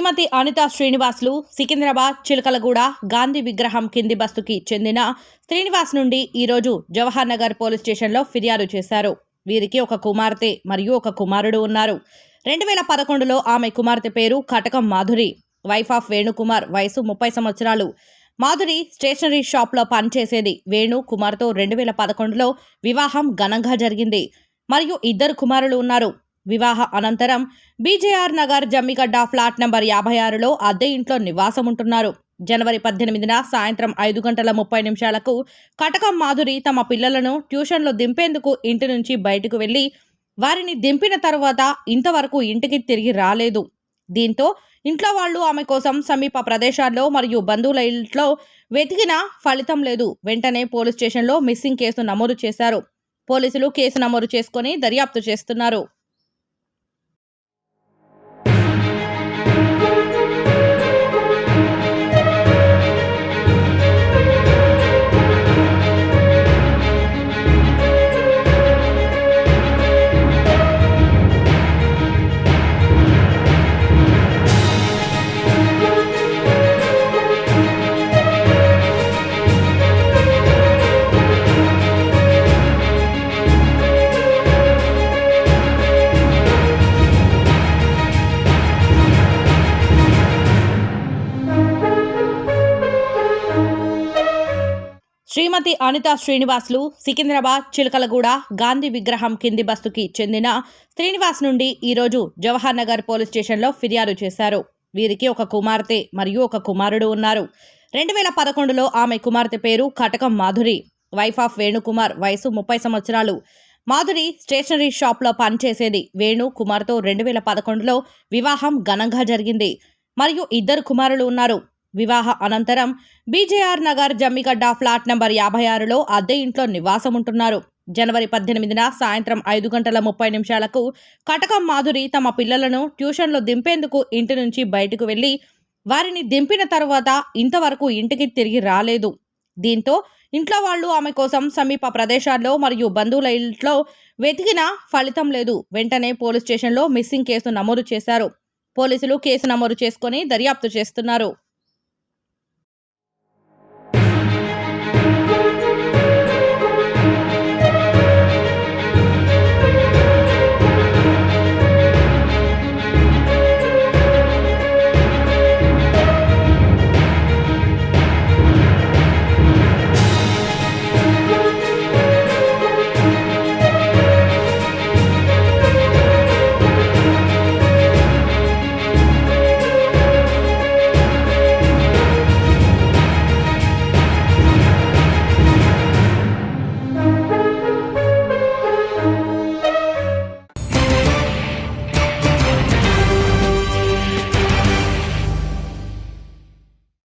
శ్రీమతి అనిత శ్రీనివాసులు సికింద్రాబాద్ చిలకలగూడ గాంధీ విగ్రహం కింది బస్తుకి చెందిన శ్రీనివాస్ నుండి ఈరోజు జవహర్ నగర్ పోలీస్ స్టేషన్లో ఫిర్యాదు చేశారు. వీరికి ఒక కుమార్తె మరియు ఒక కుమారుడు ఉన్నారు. రెండు వేల పదకొండులో ఆమె కుమార్తె పేరు కటకం మాధురి. వైఫ్ ఆఫ్ వేణుకుమార్ వయసు ముప్పై సంవత్సరాలు. మాధురి స్టేషనరీ షాప్లో పనిచేసేది వేణు కుమార్తో రెండు వేల పదకొండులో వివాహం ఘనంగా జరిగింది. మరియు ఇద్దరు కుమారులు ఉన్నారు. వివాహ అనంతరం BJR Nagar Jammigadda flat number యాభై ఆరులో అద్దె ఇంట్లో నివాసం ఉంటున్నారు జనవరి పద్దెనిమిదిన సాయంత్రం ఐదు గంటల ముప్పై నిమిషాలకు కటకం మాధురి తమ పిల్లలను ట్యూషన్లో దింపేందుకు ఇంటి నుంచి బయటకు వెళ్ళి వారిని దింపిన తర్వాత ఇంతవరకు ఇంటికి తిరిగి రాలేదు. దీంతో ఇంట్లో వాళ్ళు ఆమె కోసం సమీప ప్రదేశాల్లో మరియు బంధువుల ఇంట్లో వెతికినా ఫలితం లేదు. వెంటనే పోలీస్ స్టేషన్లో మిస్సింగ్ కేసు నమోదు చేశారు. పోలీసులు కేసు నమోదు చేసుకొని దర్యాప్తు చేస్తున్నారు. శ్రీమతి అనిత శ్రీనివాసులు సికింద్రాబాద్ చిలకలగూడ గాంధీ విగ్రహం కింది బస్తుకి చెందిన శ్రీనివాస్ నుండి ఈరోజు జవహర్ నగర్ పోలీస్ స్టేషన్లో ఫిర్యాదు చేశారు. వీరికి ఒక కుమార్తె మరియు ఒక కుమారుడు ఉన్నారు. రెండు వేల పదకొండులో ఆమె కుమార్తె పేరు కటకం మాధురి. వైఫ్ ఆఫ్ వేణుకుమార్ వయసు ముప్పై సంవత్సరాలు. మాధురి స్టేషనరీ షాప్లో పనిచేసేది. వేణు కుమార్తో రెండు వేల పదకొండులో వివాహం ఘనంగా జరిగింది. మరియు ఇద్దరు కుమారులు ఉన్నారు. వివాహ అనంతరం BJR Nagar Jammigadda flat number యాభై ఆరులో అద్దె ఇంట్లో నివాసం ఉంటున్నారు జనవరి పద్దెనిమిదిన సాయంత్రం ఐదు గంటల ముప్పై నిమిషాలకు కటకం మాధురి తమ పిల్లలను ట్యూషన్లో దింపేందుకు ఇంటి నుంచి బయటకు వెళ్ళి వారిని దింపిన తరువాత ఇంతవరకు ఇంటికి తిరిగి రాలేదు. దీంతో ఇంట్లో వాళ్ళు ఆమె కోసం సమీప ప్రదేశాల్లో మరియు బంధువుల ఇంట్లో వెతికినా ఫలితం లేదు. వెంటనే పోలీస్ స్టేషన్లో మిస్సింగ్ కేసు నమోదు చేశారు. పోలీసులు కేసు నమోదు చేసుకొని దర్యాప్తు చేస్తున్నారు.